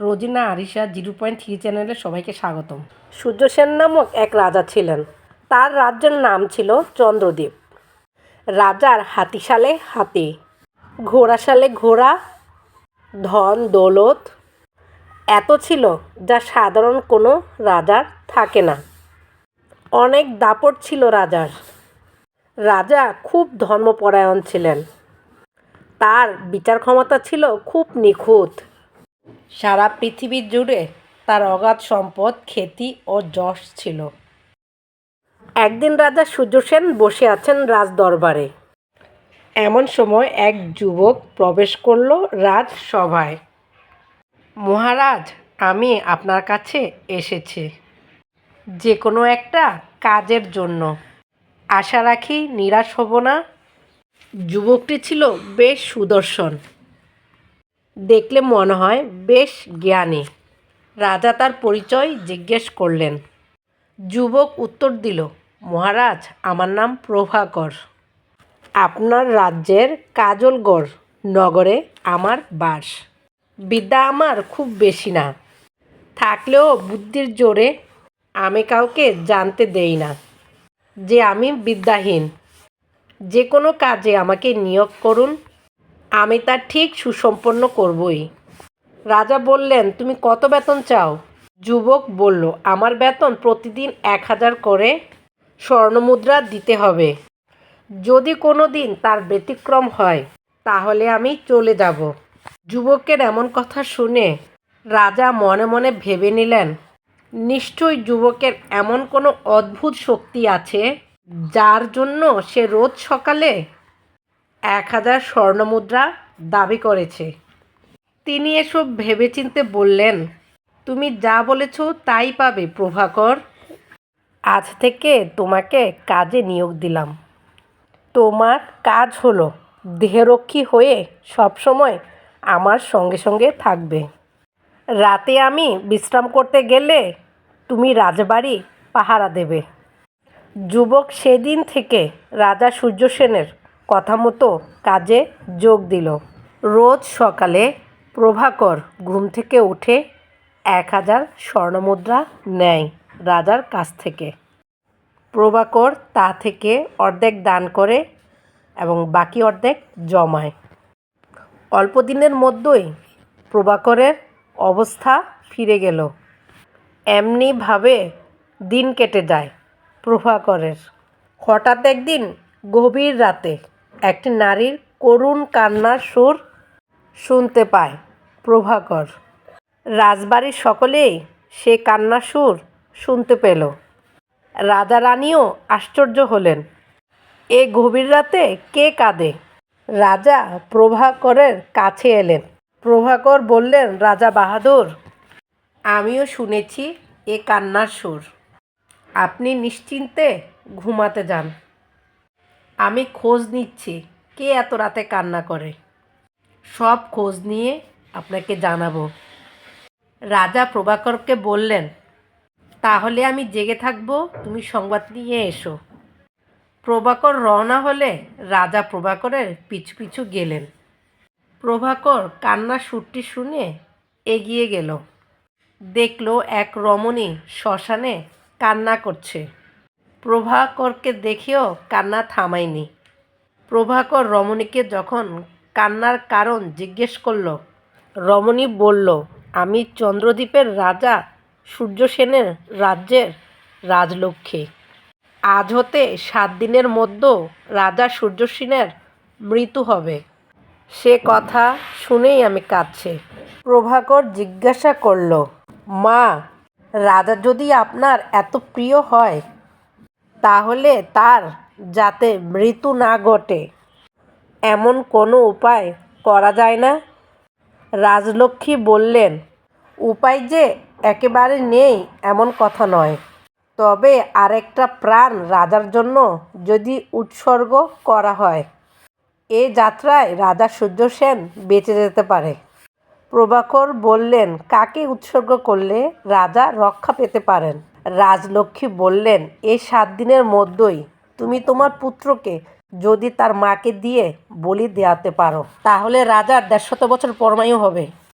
Rozina, Arisha, zero point three চ্যানেলে সবাইকে স্বাগতম। সূর্যসেন নামক এক রাজা ছিলেন। তার রাজ্যের নাম ছিল চন্দ্রদ্বীপ। রাজার হাতিশালে হাতি, ঘোড়াশালে ঘোড়া, ধন, দৌলত, এত ছিল যা সাধারণ কোনো রাজার থাকে না। অনেক দাপট ছিল রাজার। রাজা খুব ধর্মপরায়ণ ছিলেন। তার বিচার ক্ষমতা ছিল খুব নিখুঁত। সারা পৃথিবী জুড়ে তার অগাধ সম্পদ, খ্যাতি ও যশ ছিল। একদিন রাজা সূর্যসেন বসে আছেন রাজদরবারে। এমন সময় এক যুবক প্রবেশ করল রাজসভায়। মহারাজ, আমি আপনার কাছে এসেছি। যে কোনো একটা কাজের জন্য। আশা রাখি নিরাশ হব না? যুবকটি ছিল বেশ সুদর্শন। দেখলে মনে হয় বেশ জ্ঞানী। রাজা তার পরিচয় জিজ্ঞেস করলেন। যুবক উত্তর দিল, মহারাজ, আমার নাম প্রভাকর। আপনার রাজ্যের কাজলগড় নগরে আমার বাস। বিদ্যা আমার খুব বেশি না। থাকলেও বুদ্ধির জোরে আমি কাউকে জানতে দেই না। যে আমি বিদ্যাহীন। যে কোনো কাজে আমাকে নিয়োগ করুন আমি তা ঠিক সুসম্পন্ন করবই। রাজা বললেন, তুমি কত বেতন চাও? যুবক বলল, আমার বেতন প্রতিদিন এক হাজার করে স্বর্ণমুদ্রা দিতে হবে। যদি কোনো দিন তার ব্যতিক্রম হয়, তাহলে আমি চলে যাব। যুবকের এমন কথা শুনে রাজা মনে মনে ভেবে নিলেন নিশ্চয়ই যুবকের এমন কোনো অদ্ভুত শক্তি আছে, যার জন্য সে রোজ সকালে এক হাজার স্বর্ণমুদ্রা দাবি করেছে। তিনি এসব ভেবেচিন্তে বললেন, তুমি যা বলেছ তাই পাবে, প্রভাকর। আজ থেকে তোমাকে কাজে নিয়োগ দিলাম। তোমার কাজ হলো দেহরক্ষী হয়ে সবসময় আমার সঙ্গে সঙ্গে থাকবে। রাতে আমি বিশ্রাম করতে গেলে তুমি রাজবাড়ি পাহারা দেবে। যুবক সেদিন থেকে রাজা সূর্যসেনের কথা মতো কাজে যোগ দিল। রোজ সকালে প্রভাকর ঘুম থেকে উঠে এক হাজার স্বর্ণমুদ্রা নেয় রাজার কাছ থেকে। প্রভাকর তা থেকে অর্ধেক দান করে এবং বাকি অর্ধেক জমায়। অল্প দিনের মধ্যেই প্রভাকরের অবস্থা ফিরে গেল। এমনিভাবে দিন কেটে যায় প্রভাকরের। হঠাৎ একদিন গভীর রাতে একটি নারীর করুণ কান্নার সুর শুনতে পায় প্রভাকর। রাজবাড়ির সকলেই সে কান্নার সুর শুনতে পেল। রাজা রানীও আশ্চর্য হলেন। এ গভীর রাতে কে কাঁদে? রাজা প্রভাকরের কাছে এলেন। প্রভাকর বললেন, রাজা বাহাদুর, আমিও শুনেছি এ কান্নার সুর। আপনি নিশ্চিন্তে ঘুমাতে যান। আমি খোঁজ নিচ্ছি, কে এত রাতে কান্না করে। সব খোঁজ নিয়ে আপনাকে জানাব। রাজা প্রভাকরকে বললেন, তাহলে আমি জেগে থাকব, তুমি সংবাদ নিয়ে এসো। প্রভাকর রওনা হলে রাজা প্রভাকরের পিছু পিছু গেলেন। প্রভাকর কান্নার সুরটি শুনে এগিয়ে গেল। দেখল এক রমণী শ্মশানে কান্না করছে। প্রভাকরকে দেখেও কান্না থামায়নি। প্রভাকর রমণীকে যখন কান্নার কারণ জিজ্ঞেস করল, রমণী বলল, আমি চন্দ্রদ্বীপের রাজা সূর্যসেনের রাজ্যের রাজলক্ষ্মী। আজ হতে সাত দিনের মধ্যে রাজা সূর্যসেনের মৃত্যু হবে। সে কথা শুনেই আমি কাঁদছি। প্রভাকর জিজ্ঞাসা করল, মা, রাজা যদি আপনার এত প্রিয় হয় তাহলে তার যাতে মৃত্যু না ঘটে, এমন কোনো উপায় করা যায় না? রাজলক্ষ্মী বললেন, উপায় যে একেবারে নেই এমন কথা নয়। তবে আরেকটা প্রাণ রাজার জন্য যদি উৎসর্গ করা হয়, এ যাত্রায় রাজা সূর্যসেন বেঁচে যেতে পারে। প্রভাকর বললেন, কাকে উৎসর্গ করলে রাজা রক্ষা পেতে পারেন? রাজলক্ষ্মী বললেন এই সাত দিনের মধ্যেই তুমি তোমার পুত্রকে যদি তার মাকে দিয়ে বলি দেওয়াতে পারো, তাহলে রাজার দেড়শত বছর পরমায়ু হবে।